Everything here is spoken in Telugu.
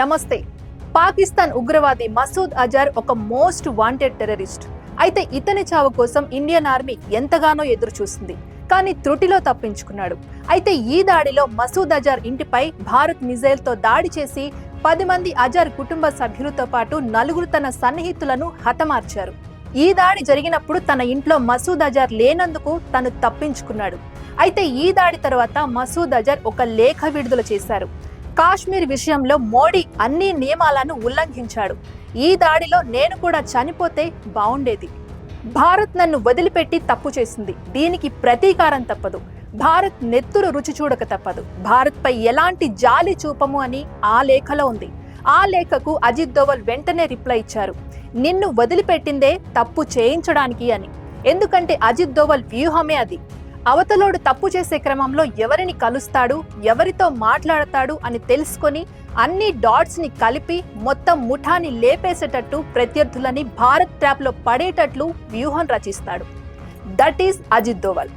నమస్తే. పాకిస్తాన్ ఉగ్రవాది మసూద్ అజార్ ఒక మోస్ట్ వాంటెడ్ టెర్రరిస్ట్. అయితే ఇతని చావు కోసం ఇండియన్ ఆర్మీ ఎంతగానో ఎదురు చూసింది కానీ త్రుటిలో తప్పించుకున్నాడు. అయితే ఈ దాడిలో మసూద్ అజార్ ఇంటిపై భారత్ మిజైల్తో దాడి చేసి పది మంది అజార్ కుటుంబ సభ్యులతో పాటు నలుగురు తన సన్నిహితులను హతమార్చారు. ఈ దాడి జరిగినప్పుడు తన ఇంట్లో మసూద్ అజార్ లేనందుకు తను తప్పించుకున్నాడు. అయితే ఈ దాడి తర్వాత మసూద్ అజార్ ఒక లేఖ విడుదల చేశారు. కాశ్మీర్ విషయంలో మోడీ అన్ని నియమాలను ఉల్లంఘించాడు. ఈ దాడిలో నేను కూడా చనిపోతే బాగుండేది భారత్ నన్ను వదిలిపెట్టి తప్పు చేసింది. దీనికి ప్రతీకారం తప్పదు. భారత్ నెత్తురు రుచి చూడక తప్పదు. భారత్పై ఎలాంటి జాలి చూపము అని ఆ లేఖలో ఉంది. ఆ లేఖకు అజిత్ దోవల్ వెంటనే రిప్లై ఇచ్చారు. నిన్ను వదిలిపెట్టిందే తప్పు చేయించడానికి అని. ఎందుకంటే అజిత్ దోవల్ వ్యూహమే అది. అవతలోడు తప్పు చేసే క్రమంలో ఎవరిని కలుస్తాడు ఎవరితో మాట్లాడతాడు అని తెలుసుకొని అన్ని డాట్స్ని కలిపి మొత్తం ముఠాని లేపేసేటట్టు ప్రత్యర్థులని భారత్ ట్రాప్లో పడేటట్లు వ్యూహం రచిస్తాడు. That is Ajit Doval